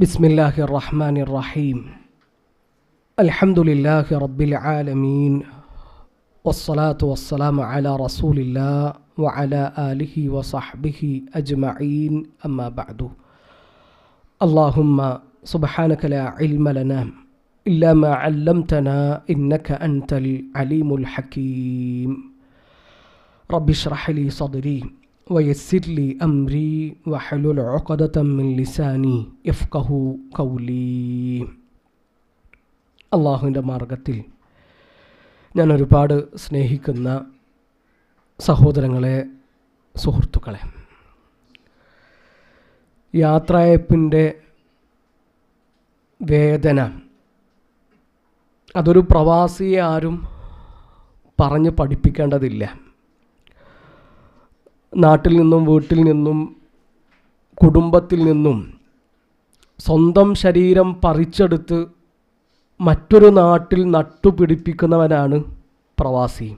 بسم الله الرحمن الرحيم. الحمد لله رب العالمين والصلاة والسلام على رسول الله وعلى آله وصحبه أجمعين. أما بعد اللهم سبحانك لا علم لنا إلا ما علمتنا إنك أنت العليم الحكيم. رب اشرح لي صدري വയസ്സിർ ലി അംരി വഹലുൽ ഒക്കതമ്മിൻ ലിസാനി എഫ്കഹു കൗലി അള്ളാഹുവിന്റെ മാർഗത്തിൽ ഞാൻ ഒരുപാട് സ്നേഹിക്കുന്ന സഹോദരങ്ങളെ സുഹൃത്തുക്കളെ. യാത്രയപ്പിന്റെ വേദന അതൊരു പ്രവാസിയെ ആരും പറഞ്ഞ് പഠിപ്പിക്കേണ്ടതില്ല. നാട്ടിൽ നിന്നും വീട്ടിൽ നിന്നും കുടുംബത്തിൽ നിന്നും സ്വന്തം ശരീരം പറിച്ചെടുത്ത് മറ്റൊരു നാട്ടിൽ നട്ടുപിടിപ്പിക്കുന്നവനാണ് പ്രവാസി.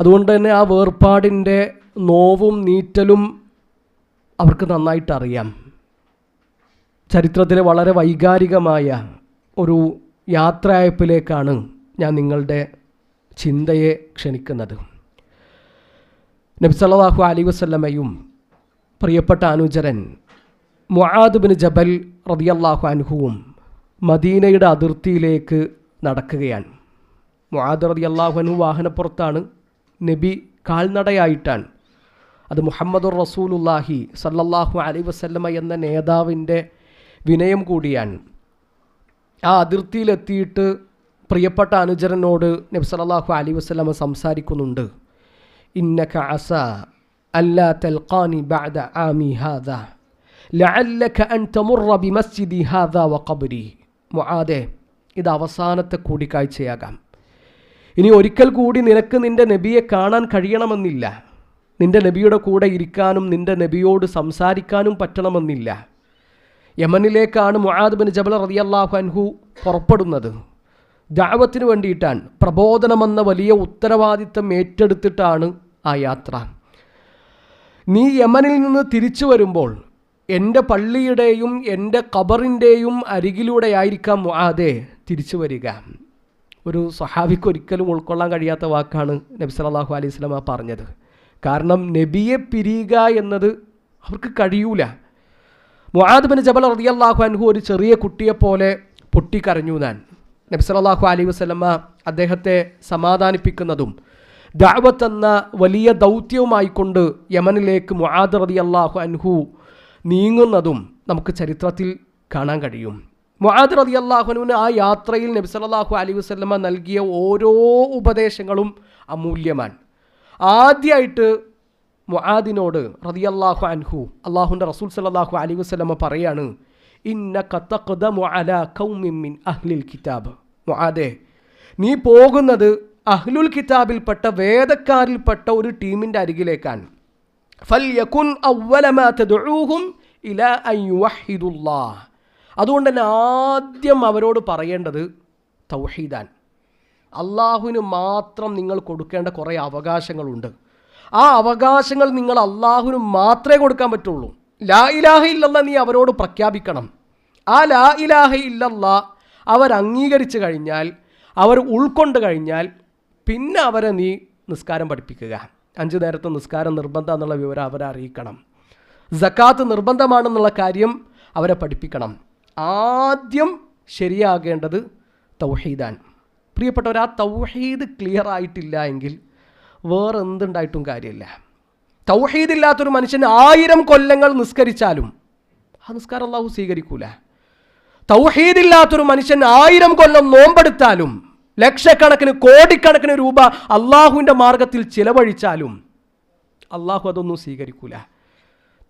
അതുകൊണ്ട് തന്നെ ആ വേർപാടിന്റെ നോവും നീറ്റലും അവർക്ക് നന്നായിട്ട് അറിയാം. ചരിത്രത്തിലെ വളരെ വൈകാരികമായ ഒരു യാത്രയപ്പിലേക്കാണ് ഞാൻ നിങ്ങളുടെ ചിന്തയെ ക്ഷണിക്കുന്നത്. നബ്സല്ലാഹു അലി വസ്ല്ലമയും പ്രിയപ്പെട്ട അനുചരൻ മുആദ് ബിൻ ജബൽ റതിയല്ലാഹു അനുഹുവും മദീനയുടെ അതിർത്തിയിലേക്ക് നടക്കുകയാണ്. മുഹാദ് റതിയല്ലാഹു അനു വാഹനപ്പുറത്താണ് നബി കാൽനടയായിട്ടാണ്. അത് മുഹമ്മദുർ റസൂലുല്ലാഹി സല്ലല്ലാഹു അലൈ വസല്ലമ എന്ന നേതാവിന്റെ വിനയം കൂടിയാണ്. ആ അതിർത്തിയിലെത്തിയിട്ട് പ്രിയപ്പെട്ട അനുചരനോട് നബി സല്ലല്ലാഹു അലൈ വസല്ലമ സംസാരിക്കുന്നുണ്ട്. ഇന്നക അസ അല്ലാ തൽഖാനി ബഅദ ആമി ഹാദ ലഅല്ലക അൻ തമുറ ബിമസ്ജിദി ഹാദ വഖബ്രി മുആദേ ഇത് അവസാനത്തെ കൂടിക്കാഴ്ചയാകാം. ഇനി ഒരിക്കൽ കൂടി നിനക്ക് നിന്റെ നബിയെ കാണാൻ കഴിയണമെന്നില്ല. നിന്റെ നബിയുടെ കൂടെ ഇരിക്കാനും നിന്റെ നബിയോട് സംസാരിക്കാനും പറ്റണമെന്നില്ല. യമനിലേക്കാണ് മുആദ് ബിൻ ജബൽ റളിയല്ലാഹു അൻഹു പുറപ്പെടുന്നത്. ദാവത്തിന് വേണ്ടിയിട്ടാണ്. പ്രബോധനമെന്ന വലിയ ഉത്തരവാദിത്തം ഏറ്റെടുത്തിട്ടാണ് ആ യാത്ര. നീ യമനിൽ നിന്ന് തിരിച്ചു വരുമ്പോൾ എന്റെ പള്ളിയുടെയും എന്റെ ഖബറിന്റെയും അരികിലൂടെയായിരിക്കാം അതെ തിരിച്ചു വരിക. ഒരു സഹാബിക്ക് ഒരിക്കലും ഉൾക്കൊള്ളാൻ കഴിയാത്ത വാക്കാണ് നബി സല്ലല്ലാഹു അലൈഹി സ്വലമ പറഞ്ഞത്. കാരണം നബിയെ പിരിയുക എന്നത് അവർക്ക് കഴിയൂല. മുഹാദ്ബിന് ജബൽ റളിയല്ലാഹു അൻഹു ഒരു ചെറിയ കുട്ടിയെപ്പോലെ പൊട്ടിക്കരഞ്ഞു ഞാൻ. നബി സല്ലല്ലാഹു അലൈഹി വസല്ലമ അദ്ദേഹത്തെ സമാധാനിപ്പിക്കുന്നതും ദഅവത്ത് എന്ന വലിയ ദൗത്യവുമായിക്കൊണ്ട് യമനിലേക്ക് മുആദ് അള്ളാഹു അൻഹു നീങ്ങുന്നതും നമുക്ക് ചരിത്രത്തിൽ കാണാൻ കഴിയും. മുആദ് അള്ളാഹുനുവിന് ആ യാത്രയിൽ നബി സല്ലല്ലാഹു അലൈഹി വസല്ലമ നൽകിയ ഓരോ ഉപദേശങ്ങളും അമൂല്യമാണ്. ആദ്യമായിട്ട് മുഹാദിനോട് റതി അള്ളാഹു അൻഹു അള്ളാഹുന്റെ റസൂൽ സല്ലല്ലാഹു അലി വസല്ലമ പറയാണ് ഇന്ന തഖ്ദമു മുഅല കൗമിൻ മിൻ അഹ്ലിൽ കിതാബ്. മുആദേ നീ പോകുന്നത് അഹ്ലുൽ കിതാബിൽപ്പെട്ട വേദക്കാരിൽപ്പെട്ട ഒരു ടീമിന്റെ അരികിലേക്കാണ്. മാ തദ്ഊഹും ഇലാ അൻ യുവഹിദുല്ലാഹ് അതുകൊണ്ട് തന്നെ ആദ്യം അവരോട് പറയേണ്ടത് തൗഹീദാൻ അള്ളാഹുവിന് മാത്രം നിങ്ങൾ കൊടുക്കേണ്ട കുറേ അവകാശങ്ങളുണ്ട്. ആ അവകാശങ്ങൾ നിങ്ങൾ അള്ളാഹുവിന് മാത്രമേ കൊടുക്കാൻ പറ്റുള്ളൂ. ലാ ഇലാഹ ഇല്ലല്ല നീ അവരോട് പ്രഖ്യാപിക്കണം. ആ ലാ ഇലാഹ ഇല്ലല്ല അവർ അംഗീകരിച്ചു കഴിഞ്ഞാൽ അവർ ഉൾക്കൊണ്ട് കഴിഞ്ഞാൽ പിന്നെ അവരെ നീ നിസ്കാരം പഠിപ്പിക്കുക. അഞ്ച് നേരത്തെ നിസ്കാരം നിർബന്ധം എന്നുള്ള വിവരം അവരെ അറിയിക്കണം. ജക്കാത്ത് നിർബന്ധമാണെന്നുള്ള കാര്യം അവരെ പഠിപ്പിക്കണം. ആദ്യം ശരിയാകേണ്ടത് തൗഹീദാൻ പ്രിയപ്പെട്ടവർ ആ തൗഹീദ് ക്ലിയർ ആയിട്ടില്ല എങ്കിൽ വേറെ എന്തുണ്ടായിട്ടും കാര്യമില്ല. തൗഹീദില്ലാത്തൊരു മനുഷ്യൻ ആയിരം കൊല്ലങ്ങൾ നിസ്കരിച്ചാലും ആ നിസ്കാരം അള്ളാഹു സ്വീകരിക്കൂല. തൗഹീദില്ലാത്തൊരു മനുഷ്യൻ ആയിരം കൊല്ലം നോമ്പെടുത്താലും ലക്ഷക്കണക്കിന് കോടിക്കണക്കിന് രൂപ അള്ളാഹുവിന്റെ മാർഗത്തിൽ ചിലവഴിച്ചാലും അള്ളാഹു അതൊന്നും സ്വീകരിക്കൂല.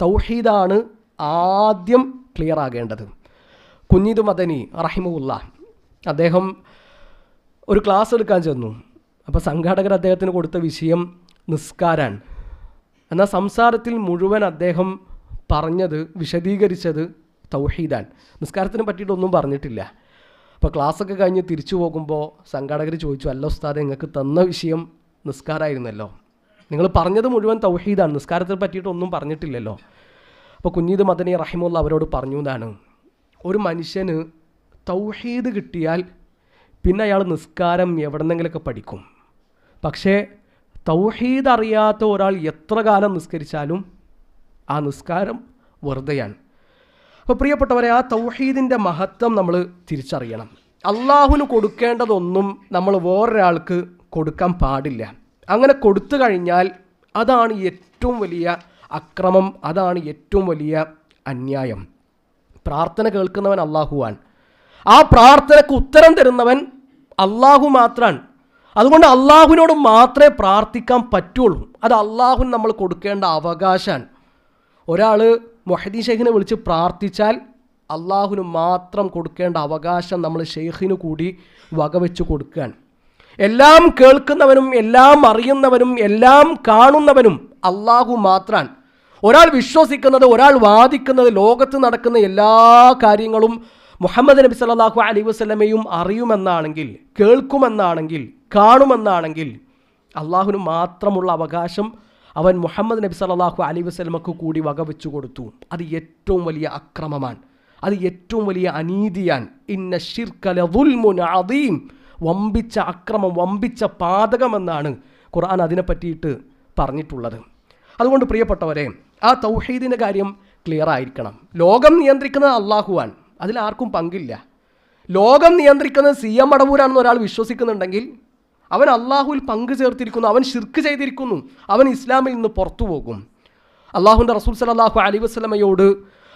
തൗഹീദാണ് ആദ്യം ക്ലിയർ ആകേണ്ടത്. കുഞ്ഞിദ് മദനി റഹിമുല്ല അദ്ദേഹം ഒരു ക്ലാസ് എടുക്കാൻ ചെന്നു. അപ്പോൾ സംഘാടകർ അദ്ദേഹത്തിന് കൊടുത്ത വിഷയം നിസ്കാരാണ്. എന്നാൽ സംസാരത്തിൽ മുഴുവൻ അദ്ദേഹം പറഞ്ഞത് വിശദീകരിച്ചത് തൗഹീദാൻ നിസ്കാരത്തിനെ പറ്റിയിട്ടൊന്നും പറഞ്ഞിട്ടില്ല. അപ്പോൾ ക്ലാസ്സൊക്കെ കഴിഞ്ഞ് തിരിച്ചു പോകുമ്പോൾ സംഘാടകർ ചോദിച്ചു അല്ല ഉസ്താദ് നിങ്ങൾക്ക് തന്ന വിഷയം നിസ്കാരമായിരുന്നല്ലോ നിങ്ങൾ പറഞ്ഞത് മുഴുവൻ തൗഹീദാണ്. നിസ്കാരത്തെ പറ്റിയിട്ടൊന്നും പറഞ്ഞിട്ടില്ലല്ലോ. അപ്പോൾ കുഞ്ഞീദ് മദനി റഹിമുള്ള അവരോട് പറഞ്ഞു എന്നാണ് ഒരു മനുഷ്യന് തൗഹീദ് കിട്ടിയാൽ പിന്നെ അയാൾ നിസ്കാരം എവിടെന്നെങ്കിലൊക്കെ പഠിക്കും. പക്ഷേ തൗഹീദ് അറിയാത്ത ഒരാൾ എത്ര കാലം നിസ്കരിച്ചാലും ആ നിസ്കാരം വെറുതെയാണ്. അപ്പോൾ പ്രിയപ്പെട്ടവരെ ആ തൗഹീദിന്റെ മഹത്വം നമ്മൾ തിരിച്ചറിയണം. അള്ളാഹുവിന് കൊടുക്കേണ്ടതൊന്നും നമ്മൾ വേറൊരാൾക്ക് കൊടുക്കാൻ പാടില്ല. അങ്ങനെ കൊടുത്തു കഴിഞ്ഞാൽ അതാണ് ഏറ്റവും വലിയ അക്രമം അതാണ് ഏറ്റവും വലിയ അന്യായം. പ്രാർത്ഥന കേൾക്കുന്നവൻ അള്ളാഹുവാൻ ആ പ്രാർത്ഥനയ്ക്ക് ഉത്തരം തരുന്നവൻ അള്ളാഹു മാത്രമാണ് അതുകൊണ്ട് അള്ളാഹുവിനോട് മാത്രമേ പ്രാർത്ഥിക്കാൻ പറ്റുള്ളൂ. അത് അള്ളാഹുവിന് നമ്മൾ കൊടുക്കേണ്ട അവകാശമാണ്. ഒരാൾ മൊഹദ്ദീൻ ഷെയ്ഖിനെ വിളിച്ച് പ്രാർത്ഥിച്ചാൽ അള്ളാഹുവിന് മാത്രം കൊടുക്കേണ്ട അവകാശം നമ്മൾ ഷെയ്ഖിന് കൂടി വകവെച്ച് കൊടുക്കുകയാണ്. എല്ലാം കേൾക്കുന്നവനും എല്ലാം അറിയുന്നവനും എല്ലാം കാണുന്നവനും അള്ളാഹു മാത്രമാണ് ഒരാൾ വിശ്വസിക്കുന്നത് ഒരാൾ വാദിക്കുന്നത് ലോകത്ത് നടക്കുന്ന എല്ലാ കാര്യങ്ങളും മുഹമ്മദ് നബി സല്ലാഹു അലൈഹി വസ്ലമയും അറിയുമെന്നാണെങ്കിൽ കേൾക്കുമെന്നാണെങ്കിൽ കാണുമെന്നാണെങ്കിൽ അള്ളാഹുവിന് മാത്രമുള്ള അവകാശം അവൻ മുഹമ്മദ് നബി സല്ലല്ലാഹു അലൈഹി വസ്ലമക്ക് കൂടി വകവെച്ചു കൊടുത്തു. അത് ഏറ്റവും വലിയ അക്രമമാണ്. അത് ഏറ്റവും വലിയ അനീതിയാണ്. ഇന്ന ഷിർക്കല വമ്പിച്ച അക്രമം വമ്പിച്ച പാതകമെന്നാണ് ഖുർആൻ അതിനെ പറ്റിയിട്ട് പറഞ്ഞിട്ടുള്ളത്. അതുകൊണ്ട് പ്രിയപ്പെട്ടവരെ ആ തൗഹീദിന്റെ കാര്യം ക്ലിയർ ആയിരിക്കണം. ലോകം നിയന്ത്രിക്കുന്നത് അള്ളാഹുവാൻ അതിലാർക്കും പങ്കില്ല. ലോകം നിയന്ത്രിക്കുന്നത് സി എം അടവൂരാണെന്ന് ഒരാൾ വിശ്വസിക്കുന്നുണ്ടെങ്കിൽ അവൻ അള്ളാഹുവിൽ പങ്കു ചേർത്തിരിക്കുന്നു അവൻ ഷിർക്ക് ചെയ്തിരിക്കുന്നു അവൻ ഇസ്ലാമിൽ നിന്ന് പുറത്തു പോകും. അള്ളാഹുന്റെ റസൂൽ സലാഹു അലി വസ്ലമയോട്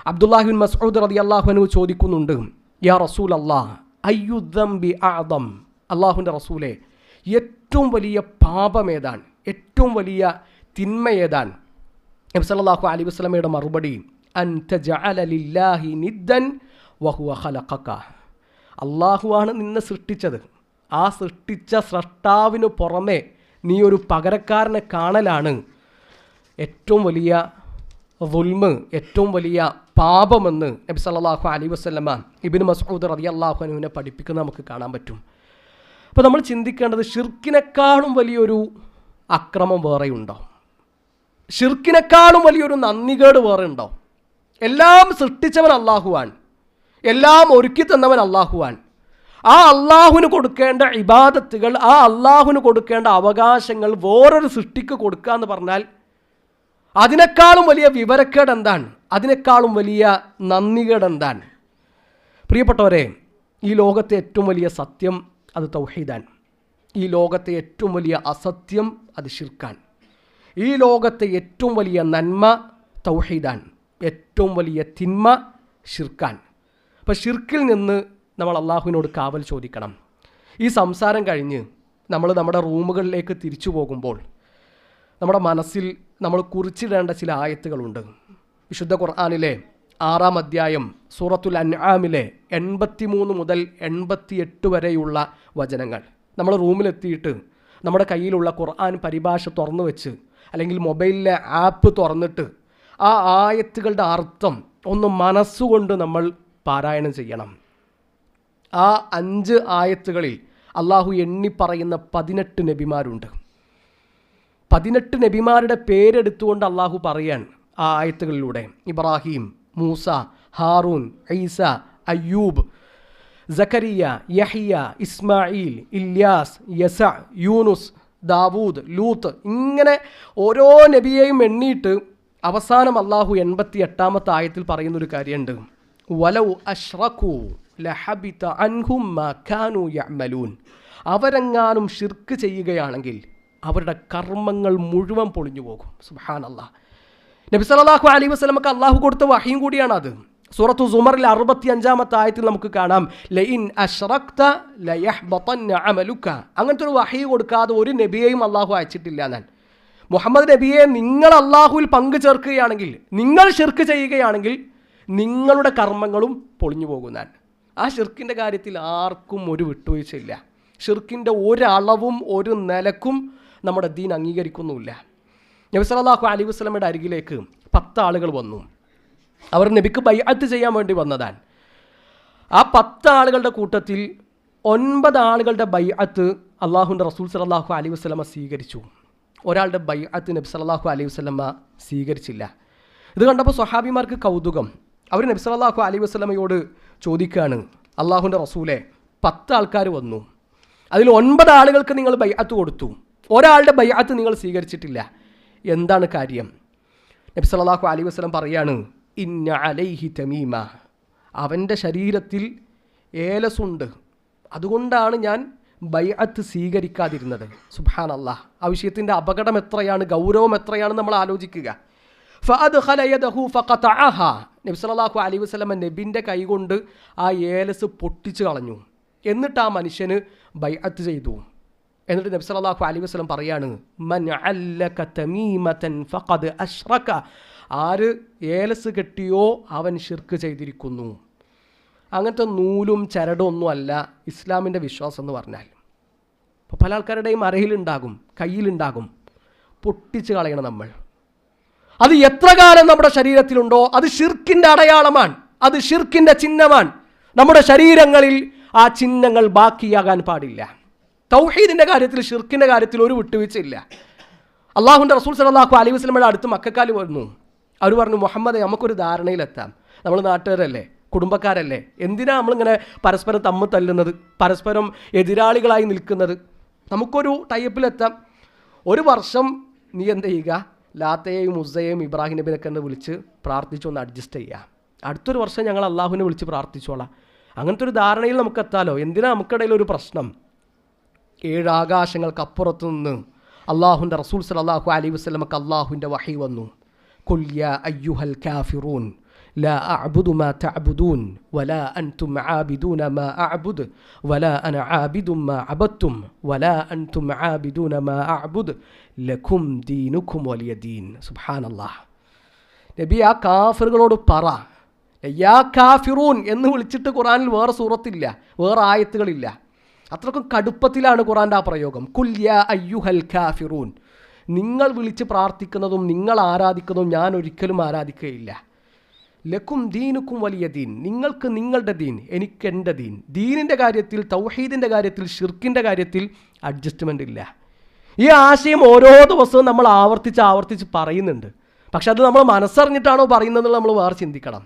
അബ്ദുല്ലാഹിൻ മസൂദ് റതി അള്ളാഹുനു ചോദിക്കുന്നുണ്ട് യാ റസൂൽ അള്ളാഹ് അയ്യുദം ബി ആദം അള്ളാഹുന്റെ റസൂലെ ഏറ്റവും വലിയ പാപം ഏതാണ്? ഏറ്റവും വലിയ തിന്മ ഏതാണ്? നബി സല്ലല്ലാഹു അലി വസ്ലമയുടെ മറുപടി അൻ ജഅല ലില്ലാഹി നിദ്ദൻ വഹുവ ഖലഖക. അള്ളാഹുവാണ് നിന്നെ സൃഷ്ടിച്ചത്. ആ സൃഷ്ടിച്ച സ്രഷ്ടാവിന് പുറമെ നീ ഒരു പകരക്കാരനെ കാണലാണ്. ഏറ്റവും വലിയ ദുൽമ് ഏറ്റവും വലിയ പാപമെന്ന് നബി സല്ലാഹു അലി വസ്ലമ ഇബിൻ മസൂദ് റളിയല്ലാഹു അള്ളാഹുനുവിനെ പഠിപ്പിക്കുന്നത് നമുക്ക് കാണാൻ പറ്റും. അപ്പോൾ നമ്മൾ ചിന്തിക്കേണ്ടത് ഷിർക്കിനെക്കാളും വലിയൊരു അക്രമം വേറെ ഉണ്ടോ? ഷിർക്കിനെക്കാളും വലിയൊരു നന്ദികേട് വേറെ ഉണ്ടോ? എല്ലാം സൃഷ്ടിച്ചവൻ അള്ളാഹുവാൻ എല്ലാം ഒരുക്കി തന്നവൻ അള്ളാഹുവാൻ ആ അള്ളാഹുവിന് കൊടുക്കേണ്ട ഇബാദത്തുകൾ ആ അള്ളാഹുവിന് കൊടുക്കേണ്ട അവകാശങ്ങൾ വേറൊരു സൃഷ്ടിക്ക് കൊടുക്കുക എന്ന് പറഞ്ഞാൽ അതിനേക്കാളും വലിയ വിവരക്കേട് എന്താണ്? അതിനേക്കാളും വലിയ നന്ദികേട് എന്താണ്? പ്രിയപ്പെട്ടവരെ ഈ ലോകത്തെ ഏറ്റവും വലിയ സത്യം അത് തൗഹീദാൻ ഈ ലോകത്തെ ഏറ്റവും വലിയ അസത്യം അത് ഷിർക്കാൻ ഈ ലോകത്തെ ഏറ്റവും വലിയ നന്മ തൗഹീദാൻ ഏറ്റവും വലിയ തിന്മ ഷിർക്കാൻ അപ്പം ഷിർക്കിൽ നിന്ന് നമ്മൾ അള്ളാഹുവിനോട് കാവൽ ചോദിക്കണം. ഈ സംസാരം കഴിഞ്ഞ് നമ്മൾ നമ്മുടെ റൂമുകളിലേക്ക് തിരിച്ചു പോകുമ്പോൾ നമ്മുടെ മനസ്സിൽ നമ്മൾ കുറിച്ചിടേണ്ട ചില ആയത്തുകളുണ്ട്. വിശുദ്ധ ഖുർആാനിലെ ആറാം അധ്യായം സൂറത്തുൽ അൻആമിലെ എൺപത്തിമൂന്ന് മുതൽ എൺപത്തിയെട്ട് വരെയുള്ള വചനങ്ങൾ. നമ്മൾ റൂമിലെത്തിയിട്ട് നമ്മുടെ കയ്യിലുള്ള ഖുർആൻ പരിഭാഷ തുറന്നു വെച്ച് അല്ലെങ്കിൽ മൊബൈലിലെ ആപ്പ് തുറന്നിട്ട് ആ ആയത്തുകളുടെ അർത്ഥം ഒന്ന് മനസ്സുകൊണ്ട് നമ്മൾ പാരായണം ചെയ്യണം. ആ അഞ്ച് ആയത്തുകളിൽ അള്ളാഹു എണ്ണി പറയുന്ന പതിനെട്ട് നബിമാരുണ്ട്. പതിനെട്ട് നബിമാരുടെ പേരെടുത്തുകൊണ്ട് അള്ളാഹു പറയാൻ ആ ആയത്തുകളിലൂടെ. ഇബ്രാഹിം മൂസ ഹാറൂൻ ഐസ അയ്യൂബ് സക്കരിയ യഹിയ ഇസ്മായിൽ ഇല്യാസ് യസ യൂനുസ് ദാവൂദ് ലൂത്ത് ഇങ്ങനെ ഓരോ നബിയെയും എണ്ണിയിട്ട് അവസാനം അള്ളാഹു എൺപത്തി എട്ടാമത്തെ ആയത്തിൽ പറയുന്നൊരു കാര്യമുണ്ട്. വലൗ അഷ്റഖു ലഹബിത അൻഹും മക്കാനു യമലൂൻ അവരെങ്ങാനും ഷിർക്ക് ചെയ്യുകയാണെങ്കിൽ അവരുടെ കർമ്മങ്ങൾ മുഴുവൻ പൊളിഞ്ഞു പോകും. സുബ്ഹാൻ അള്ളാഹ് നബി സല്ലല്ലാഹു അലൈഹി വസല്ലമക്ക് അള്ളാഹു കൊടുത്ത വഹിയും കൂടിയാണ് അത്. സൂറത്തു സുമറിൽ അറുപത്തി അഞ്ചാമത്തെ ആയത്തിൽ നമുക്ക് കാണാം. ലയിൻ അഷ്റക്ത അമലുക്ക അമലുക. അങ്ങനത്തെ ഒരു വഹി കൊടുക്കാതെ ഒരു നബിയെയും അള്ളാഹു അയച്ചിട്ടില്ല ഞാൻ. മുഹമ്മദ് നബിയെ നിങ്ങൾ അള്ളാഹുവിൽ പങ്കു ചേർക്കുകയാണെങ്കിൽ നിങ്ങൾ ഷിർക്ക് ചെയ്യുകയാണെങ്കിൽ നിങ്ങളുടെ കർമ്മങ്ങളും പൊളിഞ്ഞു പോകുന്നാൻ ആ ഷിർക്കിന്റെ കാര്യത്തിൽ ആർക്കും ഒരു വിട്ടുവീഴ്ചയില്ല. ഷിർക്കിന്റെ ഒരളവും ഒരു നിലക്കും നമ്മുടെ ദീൻ അംഗീകരിക്കുന്നുമില്ല. നബി സല്ലല്ലാഹു അലൈഹി വസല്ലമയുടെ അരികിലേക്ക് പത്ത് ആളുകൾ വന്നു. അവർ നബിക്ക് ബൈഅത്ത് ചെയ്യാൻ വേണ്ടി വന്നതാണ്. ആ പത്ത് ആളുകളുടെ കൂട്ടത്തിൽ ഒൻപത് ആളുകളുടെ ബൈഅത്ത് അള്ളാഹുന്റെ റസൂൽ സലാഹു അലൈഹി വസ്ലമ സ്വീകരിച്ചു. ഒരാളുടെ ബൈഅത്ത് നബി സല്ലല്ലാഹു അലൈഹി വസല്ലമ സ്വീകരിച്ചില്ല. ഇത് കണ്ടപ്പോൾ സ്വഹാബിമാർക്ക് കൗതുകം. അവർ നബി സല്ലല്ലാഹു അലൈ വസ്ലമയോട് ചോദിക്കുകയാണ് അള്ളാഹുന്റെ റസൂലെ പത്ത് ആൾക്കാർ വന്നു. അതിൽ ഒൻപത് ആളുകൾക്ക് നിങ്ങൾ ബൈഅത്ത് കൊടുത്തു. ഒരാളുടെ ബൈഅത്ത് നിങ്ങൾ സ്വീകരിച്ചിട്ടില്ല. എന്താണ് കാര്യം? നബി സല്ലല്ലാഹു അലൈ വസ്ലം പറയാണ് ഇന്ന അലൈഹി തമീമ. അവന്റെ ശരീരത്തിൽ ഏലസുണ്ട്. അതുകൊണ്ടാണ് ഞാൻ ബൈഅത്ത് സ്വീകരിക്കാതിരുന്നത്. സുബാൻ അള്ളാഹ് ആ വിഷയത്തിന്റെ അപകടം എത്രയാണ് ഗൗരവം എത്രയാണ് നമ്മൾ ആലോചിക്കുക. ഫഅദ്ഖല യദഹു ഫഖതഅഹ. നബി സല്ലല്ലാഹു അലൈഹി വസല്ലം നബിന്റെ കൈകൊണ്ട് ആ ഏലസ് പൊട്ടിച്ചു കളഞ്ഞു. എന്നിട്ട് ആ മനുഷ്യന് ബൈഅത്ത് ചെയ്തു. എന്നിട്ട് നബി സല്ലല്ലാഹു അലൈഹി വസല്ലം പറയാണ് മൻ അല്ലക തമീമതൻ ഫഖദ് ആര് ഏലസ് കെട്ടിയോ അവൻ ഷിർക്ക് ചെയ്തിരിക്കുന്നു. അങ്ങനത്തെ നൂലും ചരടും ഒന്നും അല്ല ഇസ്ലാമിന്റെ വിശ്വാസം എന്ന് പറഞ്ഞാൽ. അപ്പോൾ പല ആൾക്കാരുടെയും അരയിലുണ്ടാകും കയ്യിലുണ്ടാകും പൊട്ടിച്ച് കളയണം നമ്മൾ. അത് എത്ര കാലം നമ്മുടെ ശരീരത്തിലുണ്ടോ? അത് ഷിർക്കിന്റെ അടയാളമാണ്. അത് ഷിർക്കിന്റെ ചിഹ്നമാണ്. നമ്മുടെ ശരീരങ്ങളിൽ ആ ചിഹ്നങ്ങൾ ബാക്കിയാകാൻ പാടില്ല. തൗഹീദിന്റെ കാര്യത്തിൽ ഷിർക്കിന്റെ കാര്യത്തിൽ ഒരു വിട്ടുവീഴ്ചയില്ല. അള്ളാഹുന്റെ റസൂൽ സലാഹു അലൈഹി വസ്ലമയുടെ അടുത്ത് മക്കാൽ വന്നു. അവർ പറഞ്ഞു മുഹമ്മദ് നമുക്കൊരു ധാരണയിലെത്താം. നമ്മൾ നാട്ടുകാരല്ലേ? കുടുംബക്കാരല്ലേ? എന്തിനാ നമ്മളിങ്ങനെ പരസ്പരം തമ്മ് തല്ലുന്നത്? പരസ്പരം എതിരാളികളായി നിൽക്കുന്നത്? നമുക്കൊരു ടൈപ്പിലെത്താം ഒരു വർഷം നീ എന്ത് ചെയ്യുക? ലാത്തയെയും ഉസയെയും ഇബ്രാഹിം നബിനൊക്കെ ഒന്ന് വിളിച്ച് പ്രാർത്ഥിച്ച് ഒന്ന് അഡ്ജസ്റ്റ് ചെയ്യുക അടുത്തൊരു വർഷം ഞങ്ങൾ അള്ളാഹുവിനെ വിളിച്ച് പ്രാർത്ഥിച്ചോളാം അങ്ങനത്തെ ഒരു ധാരണയിൽ നമുക്ക് എത്താലോ എന്തിനാ നമുക്കിടയിൽ ഒരു പ്രശ്നം ഏഴ് ആകാശങ്ങൾക്കപ്പുറത്തു നിന്ന് അള്ളാഹുൻ്റെ റസൂൽ സലാഹു അലൈഹി വസ്ലമക്ക് അള്ളാഹുവിൻ്റെ വഹി വന്നു കുല്യ അയ്യുഹൽ കാഫിറൂൻ لا أعبد ما تعبدون ولا أنتم عابدون ما أعبد ولا أنا عابد ما عبدتم ولا أنتم عابدون ما أعبد ലഖും ദീനുഖും വലിയ ദീൻ. സുബാനല്ലാ നബി ആ കാഫറുകളോട് പറ. യാ കാഫിറൂൻ എന്ന് വിളിച്ചിട്ട് ഖുറാനിൽ വേറെ സൂറത്തില്ല വേറെ ആയത്തുകളില്ല. അത്രക്കും കടുപ്പത്തിലാണ് ഖുറാന്റെ ആ പ്രയോഗം. കുൽ യാ അയ്യുഹൽ കാഫിറൂൻ. നിങ്ങൾ വിളിച്ച് പ്രാർത്ഥിക്കുന്നതും നിങ്ങൾ ആരാധിക്കുന്നതും ഞാൻ ഒരിക്കലും ആരാധിക്കുകയില്ല ലക്കും ദീനുക്കും വലിയ ദീൻ. നിങ്ങൾക്ക് നിങ്ങളുടെ ദീൻ എനിക്ക് എന്റെ ദീൻ. ദീനിന്റെ കാര്യത്തിൽ തൗഹീദിന്റെ കാര്യത്തിൽ ഷിർക്കിന്റെ കാര്യത്തിൽ അഡ്ജസ്റ്റ്മെന്റ് ഇല്ല. ഈ ആശയം ഓരോ ദിവസവും നമ്മൾ ആവർത്തിച്ച് ആവർത്തിച്ച് പറയുന്നുണ്ട്. പക്ഷെ അത് നമ്മൾ മനസ്സറിഞ്ഞിട്ടാണോ പറയുന്നത് നമ്മൾ വേറെ ചിന്തിക്കണം.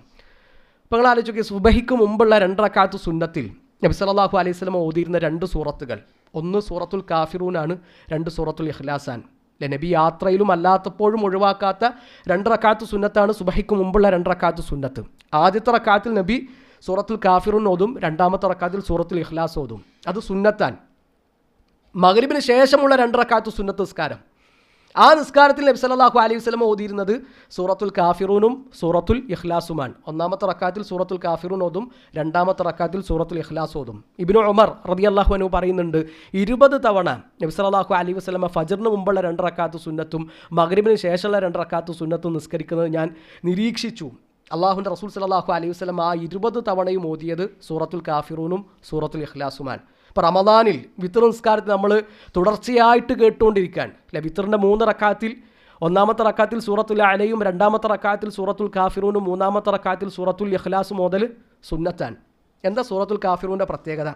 ഇപ്പോൾ നിങ്ങൾ ആലോചിക്കുക സുബഹിക്ക് മുമ്പുള്ള രണ്ടറക്കാത്ത് സുന്നത്തിൽ നബി സല്ലല്ലാഹു അലൈഹി സ്വലം ഓതിയിരുന്ന രണ്ട് സൂറത്തുകൾ. ഒന്ന് സൂറത്തുൽ കാഫിറൂനാണ് രണ്ട് സൂറത്തുൽ ഇഖ്ലാസാൻ നബി യാത്രയിലും അല്ലാത്തപ്പോഴും ഒഴിവാക്കാത്ത രണ്ട് റക്കാത്ത് സുന്നത്താണ് സുബഹിക്ക് മുമ്പുള്ള രണ്ട് റക്കാത്ത് സുന്നത്ത്. ആദ്യത്തെ റക്കാത്തിൽ നബി സൂറത്തുൽ കാഫിറൂൻ ഓതും രണ്ടാമത്തെ റക്കാത്തിൽ സൂറത്തുൽ ഇഖ്ലാസ് ഓതും. അത് സുന്നത്താൻ മഗ്രിബിന് ശേഷമുള്ള രണ്ട് റക്കാത്ത് സുന്നത്ത് നിസ്കാരം. ആ നിസ്കാരത്തിൽ നബി സല്ലാഹു അലൈഹി വസ്ലം ഓതിയിരുന്നത് സൂറത്തുൽ കാഫിറൂനും സൂറത്തുൽ ഇഖ്ലാസുമാണ്. ഒന്നാമത്തെ റക്കാത്തിൽ സൂറത്തുൽ കാഫിറൂൻ ഓതും രണ്ടാമത്തെ റക്കാത്തിൽ സൂറത്തുൽ ഇഖ്ലാസ് ഓതും. ഇബ്നു ഉമർ അള്ളാഹു അൻഹു പറയുന്നുണ്ട് ഇരുപത് തവണ നബി സല്ലല്ലാഹു അലൈഹി വസ്ലമ ഫജറിന് മുമ്പുള്ള രണ്ട് റക്കാത്ത് സുന്നത്തും മകരിബിന് ശേഷമുള്ള രണ്ട് റക്കാത്ത് സുന്നത്തും നിസ്കരിക്കുന്നത് ഞാൻ നിരീക്ഷിച്ചു. അള്ളാഹുന്റെ റസൂൽ സല്ലല്ലാഹു അലൈഹി വസ്ലം ആ ഇരുപത് തവണയും ഓതിയത് സൂറത്തുൽ കാഫിറൂനും സൂറത്തുൽ ഇഖ്ലാസുമാണ്. ഇപ്പോൾ റമദാനിൽ വിത്തർ നിസ്കാരത്തിൽ നമ്മൾ തുടർച്ചയായിട്ട് കേട്ടുകൊണ്ടിരിക്കാൻ അല്ലെ? വിത്തറിന്റെ മൂന്ന് റക്കാത്തിൽ ഒന്നാമത്തെ റക്കാത്തിൽ സൂറത്തുൽ അലയും രണ്ടാമത്തെ റക്കാത്തിൽ സൂറത്തുൽ കാഫിറൂനും മൂന്നാമത്തെ റക്കാത്തിൽ സൂറത്തുൽ ഇഖ്ലാസ് മുതൽ സുന്നത്താൻ എന്താ സൂറത്തുൽ കാഫിറൂന്റെ പ്രത്യേകത?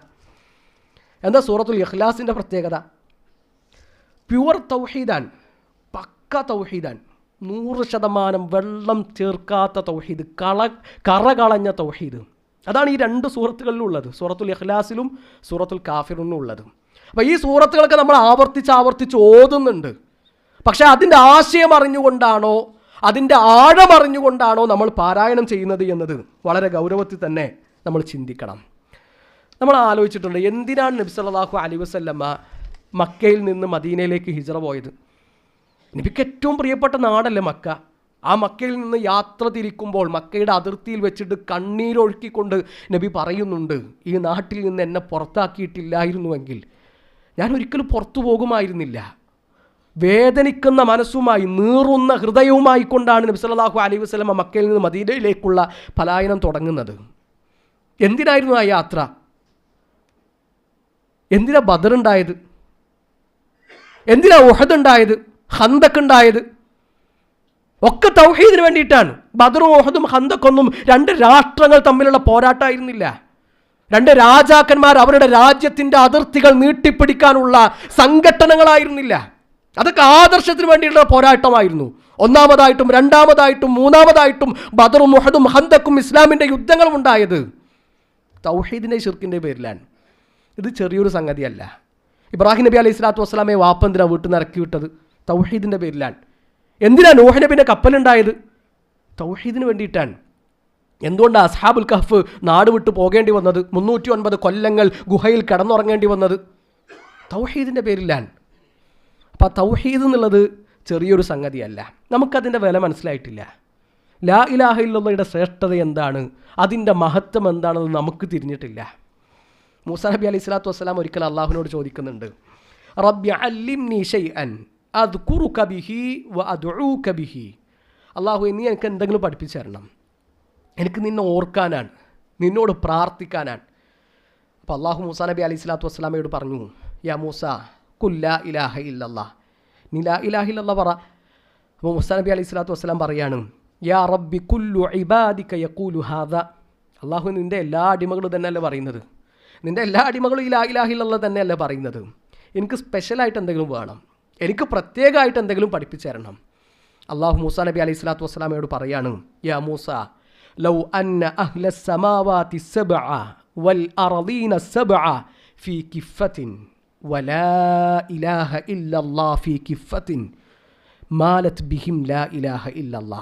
എന്താ സൂറത്തുൽ ഇഖ്ലാസിന്റെ പ്രത്യേകത? പ്യുവർ തൗഹീദാൻ പക്ക തൗഹീദാൻ നൂറ് ശതമാനം വെള്ളം ചേർക്കാത്ത തൗഹീദ് കള കറകളഞ്ഞ തൗഹീദ്. അതാണ് ഈ രണ്ട് സൂറത്തുകളിലും ഉള്ളത്. സൂറത്തുൽ ഇഖ്ലാസിലും സൂറത്തുൽ കാഫിറിനും ഉള്ളത്. അപ്പോൾ ഈ സൂറത്തുകളൊക്കെ നമ്മൾ ആവർത്തിച്ച് ആവർത്തിച്ച് ഓതുന്നുണ്ട്. പക്ഷേ അതിന്റെ ആശയം അറിഞ്ഞുകൊണ്ടാണോ അതിന്റെ ആഴം അറിഞ്ഞുകൊണ്ടാണോ നമ്മൾ പാരായണം ചെയ്യുന്നത് എന്നത് വളരെ ഗൗരവത്തിൽ തന്നെ നമ്മൾ ചിന്തിക്കണം. നമ്മൾ ആലോചിച്ചിട്ടുണ്ട് എന്തിനാണ് നബി സല്ലല്ലാഹു അലൈഹി വസല്ലമ്മ മക്കയിൽ നിന്ന് മദീനയിലേക്ക് ഹിജറ പോയത്? നബിക്ക് ഏറ്റവും പ്രിയപ്പെട്ട നാടല്ലേ മക്ക? ആ മക്കയിൽ നിന്ന് യാത്ര തിരിക്കുമ്പോൾ മക്കയുടെ അതിർത്തിയിൽ വെച്ചിട്ട് കണ്ണീരൊഴുക്കിക്കൊണ്ട് നബി പറയുന്നുണ്ട് ഈ നാട്ടിൽ നിന്ന് എന്നെ പുറത്താക്കിയിട്ടില്ലായിരുന്നുവെങ്കിൽ ഞാൻ ഒരിക്കലും പുറത്തു പോകുമായിരുന്നില്ല. വേദനിക്കുന്ന മനസ്സുമായി നീറുന്ന ഹൃദയവുമായി കൊണ്ടാണ് നബി സല്ലാഹു അലൈഹി വസ്ലമ മക്കയിൽ നിന്ന് മദീനയിലേക്കുള്ള പലായനം തുടങ്ങുന്നത്. എന്തിനായിരുന്നു ആ യാത്ര? എന്തിനാ ബദറുണ്ടായത്? എന്തിനാ ഉഹദ് ഉണ്ടായത്? ഹന്തക്ക് ഉണ്ടായത്? ഒക്കെ തൗഹീദിന് വേണ്ടിയിട്ടാണ്. ബദറും ഓഹദും ഹന്തക്കൊന്നും രണ്ട് രാഷ്ട്രങ്ങൾ തമ്മിലുള്ള പോരാട്ടമായിരുന്നില്ല രണ്ട് രാജാക്കന്മാർ അവരുടെ രാജ്യത്തിന്റെ അതിർത്തികൾ നീട്ടിപ്പിടിക്കാനുള്ള സംഘടനകളായിരുന്നില്ല അതൊക്കെ ആദർശത്തിന് വേണ്ടിയുള്ള പോരാട്ടമായിരുന്നു. ഒന്നാമതായിട്ടും രണ്ടാമതായിട്ടും മൂന്നാമതായിട്ടും ബദറും മുഹദും ഹന്തക്കും ഇസ്ലാമിന്റെ യുദ്ധങ്ങളും ഉണ്ടായത് തൗഹീദിന്റെ ഷിർക്കിന്റെ പേരിലാണ്. ഇത് ചെറിയൊരു സംഗതിയല്ല. ഇബ്രാഹിം നബി അലൈഹി സ്വലാത്തു വസ്സലാമെ വാപ്പന്തിനാണ് വീട്ടിൽ നിന്ന് ഇറക്കി വിട്ടത് തൗഹീദിന്റെ പേരിലാണ്. എന്തിനാ നൂഹ് നബിന്റെ കപ്പലുണ്ടായത്? തൗഹീദിന് വേണ്ടിയിട്ടാണ്. എന്തുകൊണ്ടാണ് അസ്ഹാബുൽ കഹഫ് നാട് വിട്ടു പോകേണ്ടി വന്നത്? മുന്നൂറ്റി ഒൻപത് കൊല്ലങ്ങൾ ഗുഹയിൽ കിടന്നുറങ്ങേണ്ടി വന്നത്? തൗഹീദിന്റെ പേരിലാണ്. അപ്പോൾ തൗഹീദ് എന്നുള്ളത് ചെറിയൊരു സംഗതിയല്ല. നമുക്കതിന്റെ വില മനസ്സിലായിട്ടില്ല. ലാ ഇലാഹ ശ്രേഷ്ഠത എന്താണ്? അതിന്റെ മഹത്വം എന്താണെന്ന് നമുക്ക് തിരിഞ്ഞിട്ടില്ല. മൂസ നബി അലൈഹി സ്വലാത്തു വസ്സലാം ഒരിക്കൽ അള്ളാഹുവിനോട് ചോദിക്കുന്നുണ്ട്. റബ്ബി അലിം ഷൈഅൻ. അദ്കുറുക കബിഹി വ അദ്ഉക കബിഹി. അള്ളാഹു നീ എനിക്ക് എന്തെങ്കിലും പഠിപ്പിച്ചു തരണം എനിക്ക് നിന്നെ ഓർക്കാനാണ്. നിന്നോട് പ്രാർത്ഥിക്കാനാണ്. അപ്പോൾ അള്ളാഹു മൂസ നബി അലൈഹി സ്വലാത്തു വസ്സലാമയോട് പറഞ്ഞു യാ മൂസ കുല്ല ഇലാഹ ഇല്ലല്ലാ നീ ലാ ഇലാഹ ഇല്ലല്ലാ പറ. അപ്പോൾ മൂസ നബി അലൈഹി സ്വലാത്തു വസ്സലാം പറയാണ് യാ റബ്ബി കുല്ലു ഇബാദിക യക്കൂലു ഹാദ. അള്ളാഹു നിന്റെ എല്ലാ അടിമകളും തന്നെയല്ലേ പറയുന്നത്? നിന്റെ എല്ലാ അടിമകളും ഈ ലാ തന്നെയല്ലേ പറയുന്നത്? എനിക്ക് സ്പെഷ്യലായിട്ട് എന്തെങ്കിലും വേണം. എനിക്ക് പ്രത്യേകമായിട്ട് എന്തെങ്കിലും പഠിപ്പിച്ചു തരണം. അള്ളാഹു മൂസ നബി അലൈഹി സ്വലാത്തു വസ്സലാമയോട് പറയാണ് യാ മൂസ ലൗ അന്ന അഹ്ല സമാവാതി സബ്അ വൽ അർദീന സബ്അ ഫീ കിഫത്തിൻ വലാ ഇലാഹ ഇല്ലല്ലാ ഫീ കിഫത്തിൻ മാലത് ബിഹിം ലാ ഇലാഹ ഇല്ലല്ലാ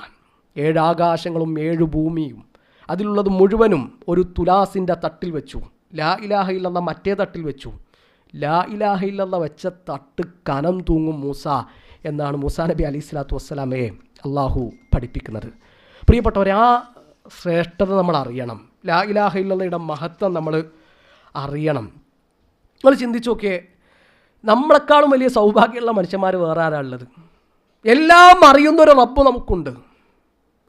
ഏഴ് ആകാശങ്ങളും ഏഴ് ഭൂമിയും അതിലുള്ളത് മുഴുവനും ഒരു തുലാസിന്റെ തട്ടിൽ വെച്ചു. ലാ ഇലാഹ ഇല്ലെന്ന മറ്റേ തട്ടിൽ വെച്ചു. ലാ ഇലാഹ വെച്ച തട്ട് കനം തൂങ്ങും മൂസ എന്നാണ് മൂസ നബി അലി സ്വലാത്തു വസ്സലാമയെ അള്ളാഹു പഠിപ്പിക്കുന്നത്. പ്രിയപ്പെട്ടവരെ ആ ശ്രേഷ്ഠത നമ്മൾ അറിയണം. ലാ ഇലാഹ ഇല്ലല്ലയുടെ മഹത്വം നമ്മൾ അറിയണം. നിങ്ങൾ ചിന്തിച്ചു നോക്കിയേ നമ്മളെക്കാളും വലിയ സൗഭാഗ്യമുള്ള മനുഷ്യന്മാർ വേറെ ആരാളുള്ളത് എല്ലാം എല്ലാം അറിയുന്നൊരു റബ്ബ് നമുക്കുണ്ട്.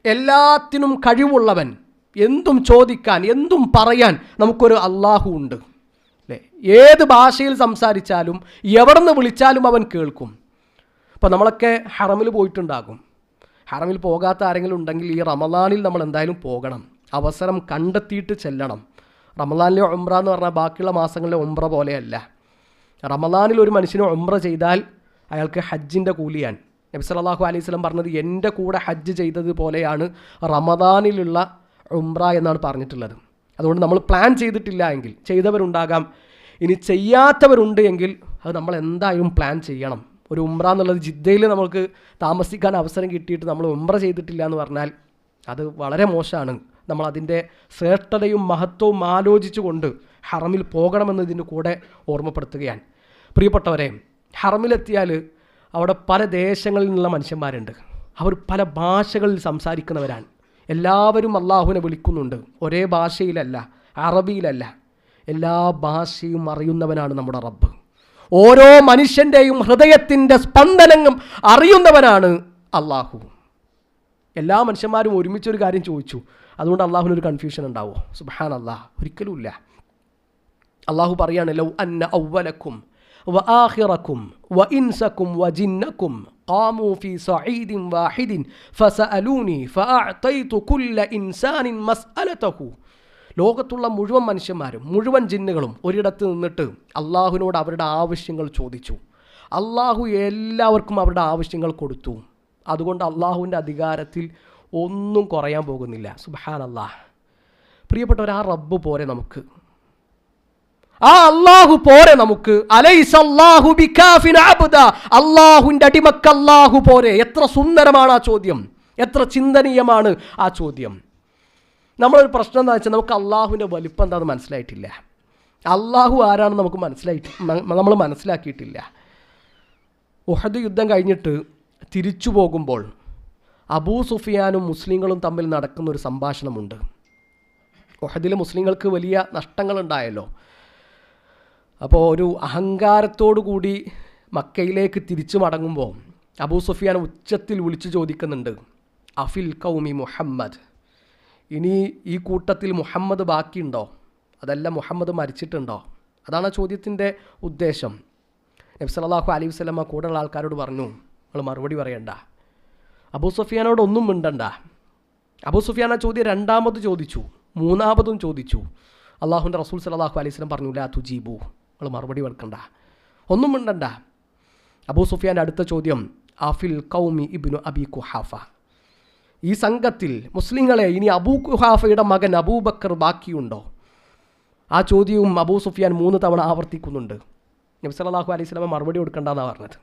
എല്ലാത്തിനും കഴിവുള്ളവൻ എന്തും ചോദിക്കാൻ എന്തും പറയാൻ നമുക്കൊരു അള്ളാഹു ഉണ്ട്. അല്ലേ? ഏത് ഭാഷയിൽ സംസാരിച്ചാലും എവിടെ നിന്ന് വിളിച്ചാലും അവൻ കേൾക്കും. അപ്പോൾ നമ്മളൊക്കെ ഹറമിൽ പോയിട്ടുണ്ടാകും. ഹറമിൽ പോകാത്ത ആരെങ്കിലും ഉണ്ടെങ്കിൽ ഈ റമദാനിൽ നമ്മൾ എന്തായാലും പോകണം. അവസരം കണ്ടെത്തിയിട്ട് ചെല്ലണം. റമദാനിലെ ഒമ്ര എന്ന് പറഞ്ഞാൽ ബാക്കിയുള്ള മാസങ്ങളിലെ ഒമ്ര പോലെയല്ല. റമദാനിൽ ഒരു മനുഷ്യന് ഒമ്ര ചെയ്താൽ അയാൾക്ക് ഹജ്ജിന്റെ കൂലിയാൻ നബി സല്ലല്ലാഹു അലൈഹി സ്വലം പറഞ്ഞത് എന്റെ കൂടെ ഹജ്ജ് ചെയ്തതുപോലെയാണ് റമദാനിലുള്ള ഉംറ എന്നാണ് പറഞ്ഞിട്ടുള്ളത്. അതുകൊണ്ട് നമ്മൾ പ്ലാൻ ചെയ്തിട്ടില്ല എങ്കിൽ ചെയ്തവരുണ്ടാകാം. ഇനി ചെയ്യാത്തവരുണ്ട് എങ്കിൽ അത് നമ്മൾ എന്തായാലും പ്ലാൻ ചെയ്യണം. ഒരു ഉംറ എന്നുള്ളത് ജിദ്ദയിൽ നമുക്ക് താമസിക്കാൻ അവസരം കിട്ടിയിട്ട് നമ്മൾ ഉംറ ചെയ്തിട്ടില്ല എന്ന് പറഞ്ഞാൽ അത് വളരെ മോശമാണ്. നമ്മൾ അതിന്റെ ശ്രേഷ്ഠതയും മഹത്വവും ആലോചിച്ചുകൊണ്ട് ഹറമിൽ പോകണമെന്ന് ഇതിന്റെ കൂടെ ഓർമ്മപ്പെടുത്തുകയാണ്. പ്രിയപ്പെട്ടവരെ ഹറമിലെത്തിയാൽ അവിടെ പല ദേശങ്ങളിൽ നിന്നുള്ള മനുഷ്യന്മാരുണ്ട്. അവർ പല ഭാഷകളിൽ സംസാരിക്കുന്നവരാണ്. എല്ലാവരും അള്ളാഹുവിനെ വിളിക്കുന്നുണ്ട്. ഒരേ ഭാഷയിലല്ല അറബിയിലല്ല. എല്ലാ ഭാഷയും അറിയുന്നവനാണ് നമ്മുടെ റബ്ബ്. ഓരോ മനുഷ്യന്റെയും ഹൃദയത്തിന്റെ സ്പന്ദനങ്ങളും അറിയുന്നവനാണ് അള്ളാഹു എല്ലാ മനുഷ്യന്മാരും ഒരുമിച്ചൊരു കാര്യം ചോദിച്ചു. അതുകൊണ്ട് അള്ളാഹുവിനൊരു കൺഫ്യൂഷൻ ഉണ്ടാവോ? സുബാൻ അള്ളാഹ് ഒരിക്കലും ഇല്ല അള്ളാഹു പറയാണ് ലൗ അന്ന ഔവലക്കും വ ആഹിറക്കും വ ഇൻസക്കും വ ജിന്നക്കും قاموا في صعيد واحد فسألوني فأعطيت كل إنسان مسألته ലോകത്തുള്ള മുഴുവൻ മനുഷ്യന്മാരും മുഴുവൻ ജിന്നുകളും ഒരിടത്ത് നിന്നിട്ട് അള്ളാഹുവിനോട് അവരുടെ ആവശ്യങ്ങൾ ചോദിച്ചു അള്ളാഹു എല്ലാവർക്കും അവരുടെ ആവശ്യങ്ങൾ കൊടുത്തു അതുകൊണ്ട് അള്ളാഹുവിൻ്റെ അധികാരത്തിൽ ഒന്നും കുറയാൻ പോകുന്നില്ല സുബാൻ അള്ളാഹ് പ്രിയപ്പെട്ടവർ ആ റബ്ബ് പോരെ നമുക്ക് ആ അള്ളാഹു പോരെ നമുക്ക്. അള്ളാഹുന്റെ അടിമക്ക് അള്ളാഹു പോരെ. എത്ര സുന്ദരമാണ് ആ ചോദ്യം. എത്ര ചിന്തനീയമാണ് ആ ചോദ്യം. നമ്മളൊരു പ്രശ്നം എന്താ വെച്ചാൽ നമുക്ക് അള്ളാഹുവിന്റെ വലിപ്പം എന്താണെന്ന് മനസ്സിലായിട്ടില്ല. അള്ളാഹു ആരാണെന്ന് നമുക്ക് മനസ്സിലായിട്ട് നമ്മൾ മനസ്സിലാക്കിയിട്ടില്ല. ഉഹദ് യുദ്ധം കഴിഞ്ഞിട്ട് തിരിച്ചു പോകുമ്പോൾ അബൂ സുഫിയാനും മുസ്ലിങ്ങളും തമ്മിൽ നടക്കുന്ന ഒരു സംഭാഷണമുണ്ട്. ഉഹദിലെ മുസ്ലിങ്ങൾക്ക് വലിയ നഷ്ടങ്ങളുണ്ടായല്ലോ. അപ്പോൾ ഒരു അഹങ്കാരത്തോടു കൂടി മക്കയിലേക്ക് തിരിച്ചു മടങ്ങുമ്പോൾ അബൂ സുഫിയാൻ ഉച്ചത്തിൽ വിളിച്ചു ചോദിക്കുന്നുണ്ട് അഫിൽ കൗമി മുഹമ്മദ്? ഇനി ഈ കൂട്ടത്തിൽ മുഹമ്മദ് ബാക്കിയുണ്ടോ? അതല്ല മുഹമ്മദ് മരിച്ചിട്ടുണ്ടോ? അതാണ് ആ ചോദ്യത്തിന്റെ ഉദ്ദേശം. നബി സല്ലല്ലാഹു അലൈഹി വസല്ലമ കൂടെയുള്ള ആൾക്കാരോട് പറഞ്ഞു നിങ്ങൾ മറുപടി പറയണ്ട. അബൂ സുഫിയാനോട് ഒന്നും മിണ്ടണ്ട. അബൂ സുഫിയാൻ ആ ചോദ്യം രണ്ടാമത് ചോദിച്ചു മൂന്നാമതും ചോദിച്ചു. അള്ളാഹുന്റെ റസൂൽ സലാഹു അലൈഹി വസല്ലം പറഞ്ഞു ലാ തുജീബു. നിങ്ങൾ മറുപടി വെക്കണ്ട. ഒന്നും മിണ്ടണ്ട. അബൂ സുഫിയാന്റെ അടുത്ത ചോദ്യം അഫിൽ കൗമി ഇബ്നു അബി കുഹാഫ ഈ സംഘത്തിൽ മുസ്ലിങ്ങളെ ഇനി അബൂ കുഹാഫയുടെ മകൻ അബൂബക്കർ ബാക്കിയുണ്ടോ? ആ ചോദ്യവും അബൂ സുഫിയാൻ മൂന്ന് തവണ ആവർത്തിക്കുന്നുണ്ട്. നബി സല്ലല്ലാഹു അലൈഹി സ്വലമ മറുപടി കൊടുക്കേണ്ടെന്നാണ് പറഞ്ഞത്.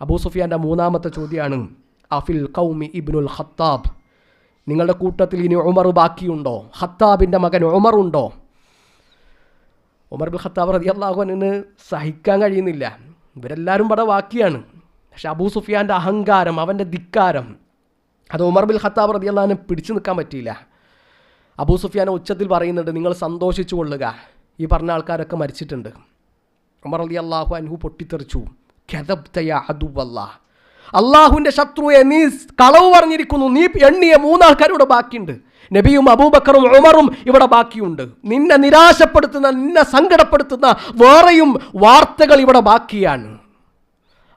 അബൂ സുഫിയാന്റെ മൂന്നാമത്തെ ചോദ്യമാണ് അഫിൽ കൗമി ഇബ്നുൽ ഖത്താബ്. നിങ്ങളുടെ കൂട്ടത്തിൽ ഇനി ഉമർ ബാക്കിയുണ്ടോ? ഖത്താബിന്റെ മകൻ ഉമർ ഉണ്ടോ? ഉമർ ബിൽ ഖത്താബ് റതി അള്ളാഹുവിന് സഹിക്കാൻ കഴിയുന്നില്ല. ഇവരെല്ലാവരും ഇവിടെ വാക്കിയാണ്. പക്ഷെ അബൂ സുഫിയാന്റെ അഹങ്കാരം അവന്റെ ധിക്കാരം അത് ഉമർ ബിൽ ഖത്താബ് റതി അള്ളഹാനെ പിടിച്ചു നിൽക്കാൻ പറ്റിയില്ല. അബൂ സുഫിയാനെ ഉച്ചത്തിൽ പറയുന്നുണ്ട് നിങ്ങൾ സന്തോഷിച്ചു കൊള്ളുക. ഈ പറഞ്ഞ ആൾക്കാരൊക്കെ മരിച്ചിട്ടുണ്ട്. ഉമർ അലി അള്ളാഹു അനുഹു പൊട്ടിത്തെറിച്ചു. ഖദബ്തയ അദുവല്ലാ അള്ളാഹുവിന്റെ ശത്രുവെ നീ കളവ് പറഞ്ഞിരിക്കുന്നു. നീ എണ്ണിയ മൂന്നാൾക്കാരിവിടെ ബാക്കിയുണ്ട്. നബിയും അബൂബക്കറും ഉമറും ഇവിടെ ബാക്കിയുണ്ട്. നിന്നെ നിരാശപ്പെടുത്തുന്ന നിന്നെ സങ്കടപ്പെടുത്തുന്ന വേറെയും വാർത്തകൾ ഇവിടെ ബാക്കിയാണ്.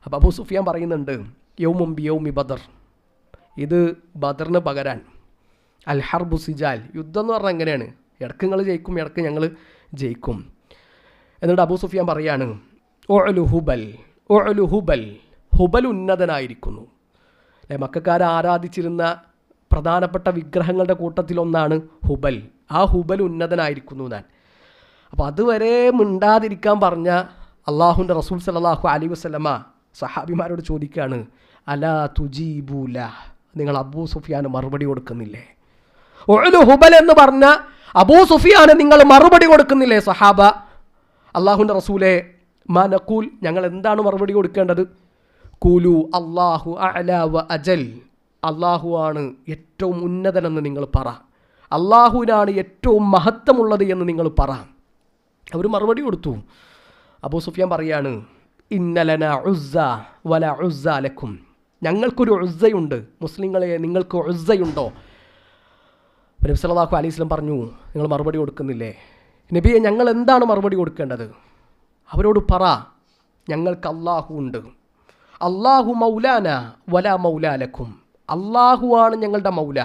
അപ്പം അബൂ സുഫിയാൻ പറയുന്നുണ്ട് യൗമും ബിയൗമി ബദർ. ഇത് ബദറിന് പകരാൻ. അൽ ഹർബു സിജാൽ. യുദ്ധം എന്ന് പറഞ്ഞാൽ എങ്ങനെയാണ്? ഇടയ്ക്ക് നിങ്ങൾ ജയിക്കും ഇടയ്ക്ക് ഞങ്ങൾ ജയിക്കും. എന്നിട്ട് അബൂ സുഫിയാൻ പറയാണ് ഒഴലു ഹുബൽ ഒഴലു ഹുബൽ ഉന്നതനായിരിക്കുന്നു അല്ലെ മക്കാർ ആരാധിച്ചിരുന്ന പ്രധാനപ്പെട്ട വിഗ്രഹങ്ങളുടെ കൂട്ടത്തിലൊന്നാണ് ഹുബൽ. ആ ഹുബൽ ഉന്നതനായിരിക്കുന്നു ഞാൻ അപ്പോൾ അതുവരെ മിണ്ടാതിരിക്കാൻ പറഞ്ഞ അള്ളാഹുന്റെ റസൂൽ സലാഹു അലി വസ്ലമ സഹാബിമാരോട് ചോദിക്കുകയാണ് അലാ തുജീബൂല നിങ്ങൾ അബൂ സുഫിയാന് മറുപടി കൊടുക്കുന്നില്ലേ? ഒഴു ഹുബൽ എന്ന് പറഞ്ഞ അബൂ സുഫിയാന് നിങ്ങൾ മറുപടി കൊടുക്കുന്നില്ലേ സഹാബ? അള്ളാഹുന്റെ റസൂലെ മാനക്കൂൽ ഞങ്ങൾ എന്താണ് മറുപടി കൊടുക്കേണ്ടത്? കൂലു അള്ളാഹു അല വ അജൽ. അള്ളാഹു ആണ് ഏറ്റവും ഉന്നതനെന്ന് നിങ്ങൾ പറ. അള്ളാഹുവിനാണ് ഏറ്റവും മഹത്വമുള്ളത് എന്ന് നിങ്ങൾ പറ. അവർ മറുപടി കൊടുത്തു. അബൂ സുഫിയാൻ പറയാണ് ഇന്നലന ഉസ്സ വല ഉസ്സ ലക്കും. ഞങ്ങൾക്കൊരു ഉസ്സയുണ്ട്. മുസ്ലിങ്ങളെ നിങ്ങൾക്ക് ഉസ്സയുണ്ടോ? നബി സലാഹു അലൈഹി സ്വലം പറഞ്ഞു നിങ്ങൾ മറുപടി കൊടുക്കുന്നില്ലേ? നബിയെ ഞങ്ങൾ എന്താണ് മറുപടി കൊടുക്കേണ്ടത്? അവരോട് പറ ഞങ്ങൾക്ക് അള്ളാഹു ഉണ്ട്. അള്ളാഹു മൗലാന വല മൗലാലക്കും. അള്ളാഹു ആണ് ഞങ്ങളുടെ മൗല.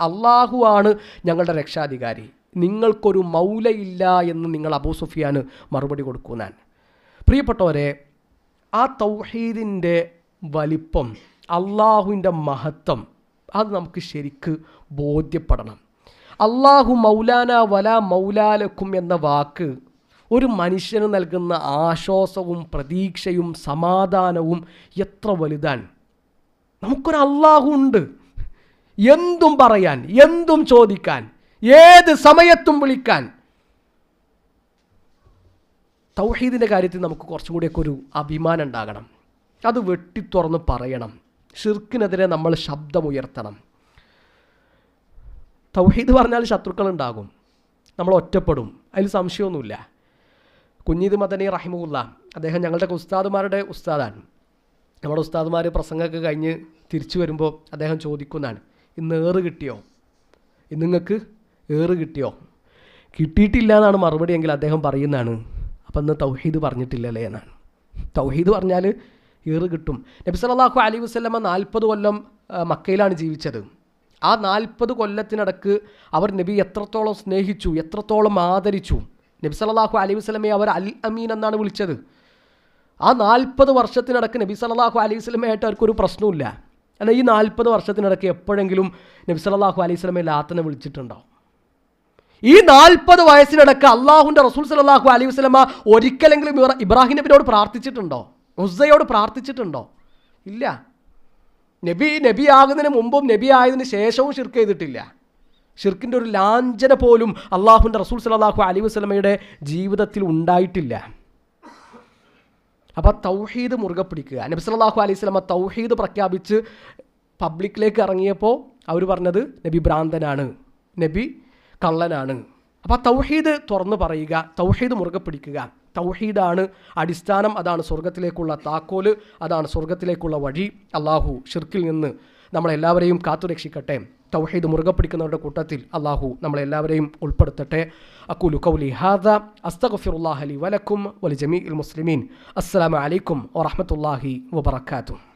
അള്ളാഹു ആണ് ഞങ്ങളുടെ രക്ഷാധികാരി. നിങ്ങൾക്കൊരു മൗലയില്ല എന്ന് നിങ്ങൾ അബൂ സുഫിയാന് മറുപടി കൊടുക്കൂ ഞാൻ പ്രിയപ്പെട്ടവരെ ആ തൗഹീദിന്റെ വലിപ്പം അള്ളാഹുവിന്റെ മഹത്വം അത് നമുക്ക് ശരിക്ക് ബോധ്യപ്പെടണം. അള്ളാഹു മൗലാന വല മൗലാലക്കും എന്ന വാക്ക് ഒരു മനുഷ്യന് നൽകുന്ന ആശ്വാസവും പ്രതീക്ഷയും സമാധാനവും എത്ര വലുതാണ്. നമുക്കൊരു അള്ളാഹുണ്ട് എന്തും പറയാൻ എന്തും ചോദിക്കാൻ ഏത് സമയത്തും വിളിക്കാൻ. തൗഹീദിന്റെ കാര്യത്തിൽ നമുക്ക് കുറച്ചും കൂടിയൊക്കെ ഒരു അഭിമാനം ഉണ്ടാകണം. അത് വെട്ടിത്തുറന്ന് പറയണം. ഷിർക്കിനെതിരെ നമ്മൾ ശബ്ദമുയർത്തണം. തൗഹീദ് പറഞ്ഞാൽ ശത്രുക്കളുണ്ടാകും നമ്മൾ ഒറ്റപ്പെടും. അതിൽ സംശയമൊന്നുമില്ല. കുഞ്ഞീദ് മദനി റഹിമുല്ല അദ്ദേഹം ഞങ്ങളുടെ ഉസ്താദുമാരുടെ ഉസ്താദാണ്. നമ്മുടെ ഉസ്താദുമാർ പ്രസംഗമൊക്കെ കഴിഞ്ഞ് തിരിച്ചു വരുമ്പോൾ അദ്ദേഹം ചോദിക്കുന്നതാണ് ഇന്ന് ഏറ് കിട്ടിയോ? ഇന്ന് നിങ്ങൾക്ക് ഏറ് കിട്ടിയോ? കിട്ടിയിട്ടില്ല എന്നാണ് മറുപടി എങ്കിൽ അദ്ദേഹം പറയുന്നതാണ് അപ്പം ഇന്ന് തൗഹീദ് പറഞ്ഞിട്ടില്ലല്ലേ? എന്നാണ്. തൗഹീദ് പറഞ്ഞാൽ ഏറ് കിട്ടും. നബി സല്ലല്ലാഹു അലൈഹി വസല്ലമ നാൽപ്പത് കൊല്ലം മക്കയിലാണ് ജീവിച്ചത്. ആ നാൽപ്പത് കൊല്ലത്തിനടക്ക് അവർ നബി എത്രത്തോളം സ്നേഹിച്ചു എത്രത്തോളം ആദരിച്ചു നബി സല്ലല്ലാഹു അലൈഹി വസല്ലമയെ അവർ അൽ അമീൻ എന്നാണ് വിളിച്ചത്. ആ നാൽപ്പത് വർഷത്തിനിടക്ക് നബി സല്ലല്ലാഹു അലൈഹി വസ്ലമയായിട്ട് അവർക്കൊരു പ്രശ്നമില്ല എന്നാൽ ഈ നാൽപ്പത് വർഷത്തിനിടക്ക് എപ്പോഴെങ്കിലും നബി സല്ലല്ലാഹു അലൈഹി വസല്ലമയെ ലാത്തനെ വിളിച്ചിട്ടുണ്ടോ ഈ നാൽപ്പത് വയസ്സിനിടക്ക് അള്ളാഹുന്റെ റസൂൽ സലാഹു അലൈഹി വസ്ലമ ഒരിക്കലെങ്കിലും ഇബ്ര- ഇബ്രാഹിം നബിനോട് പ്രാർത്ഥിച്ചിട്ടുണ്ടോ? ഉസ്സയോട് പ്രാർത്ഥിച്ചിട്ടുണ്ടോ? ഇല്ല. നബി നബി ആകുന്നതിന് മുമ്പും നബി ആയതിനു ശേഷവും ഷിർക്ക് ചെയ്തിട്ടില്ല. ഷിർക്കിന്റെ ഒരു ലാഞ്ചന പോലും അള്ളാഹുന്റെ റസൂൽ സലാഹു അലി വസ്ലമയുടെ ജീവിതത്തിൽ ഉണ്ടായിട്ടില്ല. അപ്പോൾ തൗഹീദ് മുറുകെ പിടിക്കുക. നബി സലാഹു അലൈഹി വസല്ലമ തൗഹീദ് പ്രഖ്യാപിച്ച് പബ്ലിക്കിലേക്ക് ഇറങ്ങിയപ്പോൾ അവർ പറഞ്ഞത് നബി ഭ്രാന്തനാണ് നബി കള്ളനാണ്. അപ്പോൾ തൗഹീദ് തുറന്നു പറയുക തൗഹീദ് മുറുകെ പിടിക്കുക. തൗഹീദാണ് അടിസ്ഥാനം അതാണ് സ്വർഗത്തിലേക്കുള്ള താക്കോൽ അതാണ് സ്വർഗത്തിലേക്കുള്ള വഴി. അള്ളാഹു ഷിർക്കിൽ നിന്ന് നമ്മളെല്ലാവരെയും കാത്തുരക്ഷിക്കട്ടെ. തൗഹീദ് മുറുകെ പിടിക്കുന്നവരുടെ കൂട്ടത്തിൽ അള്ളാഹു നമ്മളെല്ലാവരെയും ഉൾപ്പെടുത്തട്ടെ. അക്കുലു കൗലി ഹാദ അസ്തഗഫിറുല്ലാഹ് വലക്കും വലി ജമീഇൽ മുസ്ലിമീൻ. അസ്സലാമു അലൈക്കും വറഹ്മത്തുള്ളാഹി വബറകാതുഹു.